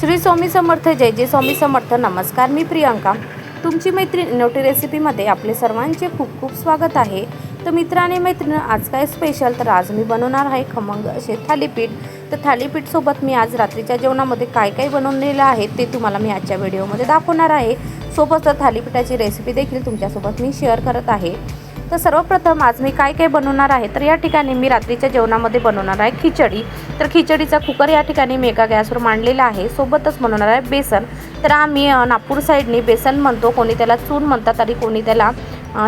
श्री स्वामी समर्थ जय जय स्वामी समर्थ. नमस्कार मी प्रियंका. तुमची मैत्रीण नोटी रेसिपीमध्ये आपले सर्वांचे खूप खूप स्वागत आहे. तर मित्राने मैत्रीण आज काय स्पेशल तर आज मी बनवणार आहे खमंग असे थालीपीठ. तर थालीपीठसोबत मी आज रात्रीच्या जेवणामध्ये काय काय बनवलेलं आहे ते तुम्हाला मी आजच्या व्हिडिओमध्ये दाखवणार आहे. सोबतच थालीपीठाची रेसिपी देखील तुमच्यासोबत मी शेअर करत आहे. तर सर्वप्रथम आज मी काय काय बनवणार आहे? तर या ठिकाणी मी रात्रीच्या जेवणामध्ये बनवणार आहे खिचडी. तर खिचडीचा कुकर या ठिकाणी मी एका गॅसवर मांडलेला आहे. सोबतच बनवणार आहे बेसन. तर आम्ही नागपूर साईडनी बेसन म्हणतो. कोणी त्याला चून म्हणतात आणि कोणी त्याला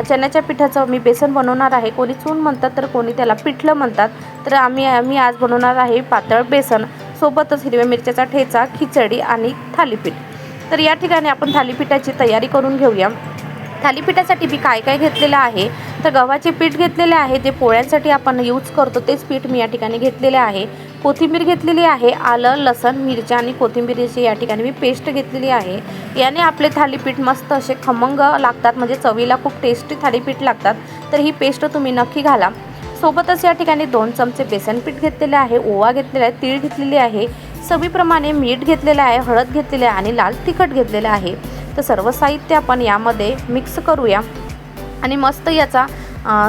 चण्याच्या पिठाचं मी बेसन बनवणार आहे. कोणी चून म्हणतात तर कोणी त्याला पिठलं म्हणतात. तर आम्ही मी आज बनवणार आहे पातळ बेसन. सोबतच हिरव्या मिरच्याचा ठेचा खिचडी आणि थालीपीठ. तर या ठिकाणी आपण थालीपीठाची तयारी करून घेऊया. थालीपीठासाठी मी काय काय घेतलेलं आहे? तर गव्हाचे पीठ घेतलेले आहे जे पोळ्यांसाठी आपण यूज करतो तेच पीठ मी या ठिकाणी घेतलेले आहे. कोथिंबीर घेतलेली आहे आलं लसण मिरच्या आणि कोथिंबीरीची या ठिकाणी मी पेस्ट घेतलेली आहे. याने आपले थालीपीठ मस्त असे खमंग लागतात म्हणजे चवीला खूप टेस्टी थालीपीठ लागतात. तर ही पेस्ट तुम्ही नक्की घाला. सोबतच या ठिकाणी दोन चमचे बेसन पीठ घेतलेले आहे ओवा घेतलेला आहे तीळ घेतलेली आहे. चवीप्रमाणे मीठ घेतलेलं आहे हळद घेतलेली आहे आणि लाल तिखट घेतलेलं आहे. तर सर्व साहित्य आपण यामध्ये मिक्स करूया. आणि मस्त याचा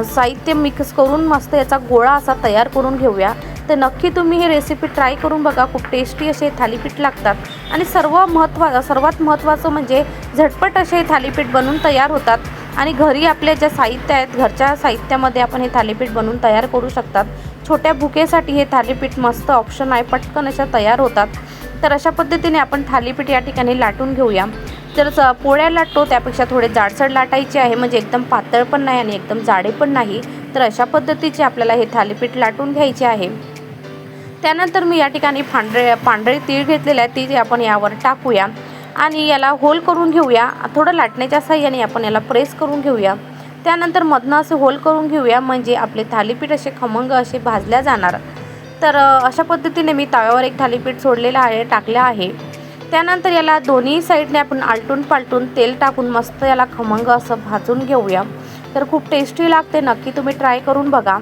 साहित्य मिक्स करून मस्त याचा गोळा असा तयार करून घेऊया. तर नक्की तुम्ही ही रेसिपी ट्राय करून बघा खूप टेस्टी असे थालीपीठ लागतात. आणि सर्व महत्त्वा सर्वात महत्त्वाचं म्हणजे झटपट असे थालीपीठ बनवून तयार होतात. आणि घरी आपल्या ज्या साहित्य आहेत घरच्या साहित्यामध्ये आपण हे थालीपीठ बनवून तयार करू शकतात. छोट्या भुकेसाठी हे थालीपीठ मस्त ऑप्शन आहे पटकन अशा तयार होतात. तर अशा पद्धतीने आपण थालीपीठ या ठिकाणी लाटून घेऊया. तर स- पोळ्या लाटतो त्यापेक्षा थोडे जाडसर लाटायचे आहे. म्हणजे एकदम पातळ पण नाही आणि एकदम जाडे पण नाही. तर अशा पद्धतीचे आपल्याला हे थालीपीठ लाटून घ्यायचे आहे. त्यानंतर मी या ठिकाणी पांढरे पांढरे तीळ घेतलेले आहे ती आपण यावर टाकूया. आणि याला होल करून घेऊया. थोडं लाटण्याच्या साह्याने आपण याला प्रेस करून घेऊया. त्यानंतर मधनं असे होल करून घेऊया. म्हणजे आपले थालीपीठ असे खमंग असे भाजल्या जाणार. तर अशा पद्धतीने मी तव्यावर एक थालीपीठ सोडलेलं आहे टाकलं आहे. त्यानंतर याला दोन्ही साईडने आपण आलटून पालटून तेल टाकून मस्त याला खमंग असं भाजून घेऊया. तर खूप टेस्टी लागते नक्की तुम्ही ट्राय करून बघा.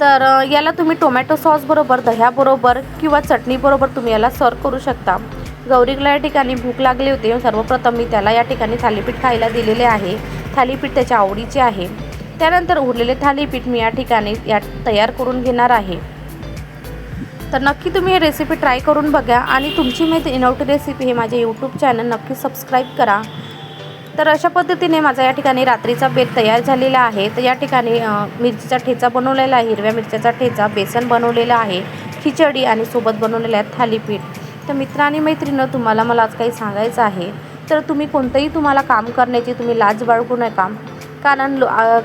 तर याला तुम्ही टोमॅटो सॉसबरोबर दह्याबरोबर किंवा चटणीबरोबर तुम्ही याला सर्व करू शकता. गौरीला या ठिकाणी भूक लागली होती सर्वप्रथम मी त्याला या ठिकाणी थालीपीठ खायला दिलेले आहे. थालीपीठ त्याच्या आवडीचे आहे. त्यानंतर उरलेले थालीपीठ मी या ठिकाणी या तयार करून घेणार आहे. तर नक्की तुम्ही हे रेसिपी ट्राय करून बघा आणि तुमची माहिती इनवटी रेसिपी हे माझे यूट्यूब चॅनल नक्की सबस्क्राईब करा. तर अशा पद्धतीने माझा या ठिकाणी रात्रीचा बेत तयार झालेला आहे. तर या ठिकाणी मिरचीचा ठेचा बनवलेला आहे हिरव्या मिरच्याचा ठेचा बेसन बनवलेला आहे खिचडी आणि सोबत बनवलेलं आहे थालीपीठ. तर मित्र आणि मैत्रिणं तुम्हाला मला आज काही सांगायचं आहे. तर तुम्ही कोणतंही तुम्हाला काम करण्याची तुम्ही लाज बाळगू नका. कारण लो-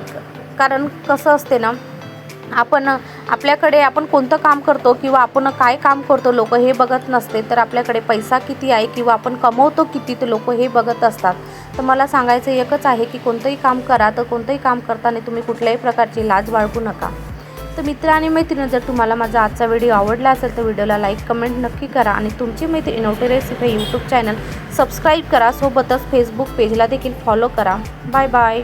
कारण कसं असते ना आपण आपल्याकडे आपण कोणतं काम करतो किंवा आपण काय काम करतो लोक हे बघत नसते तर आपल्याकडे पैसा किती आहे किंवा आपण कमवतो किती ते लोक हे बघत असतात. तर मला सांगायचं एकच आहे की कोणतंही काम करा तर कोणतंही काम करताना तुम्ही कुठल्याही प्रकारची लाज बाळगू नका. तर मित्र आणि मैत्रिणी जर तुम्हाला माझा आजचा व्हिडिओ आवडला असेल तर व्हिडिओला लाईक कमेंट नक्की करा आणि तुमची मैत्री नोटी रेसिपी यूट्यूब चॅनल सबस्क्राईब करा. सोबतच फेसबुक पेजला देखील फॉलो करा. Bye bye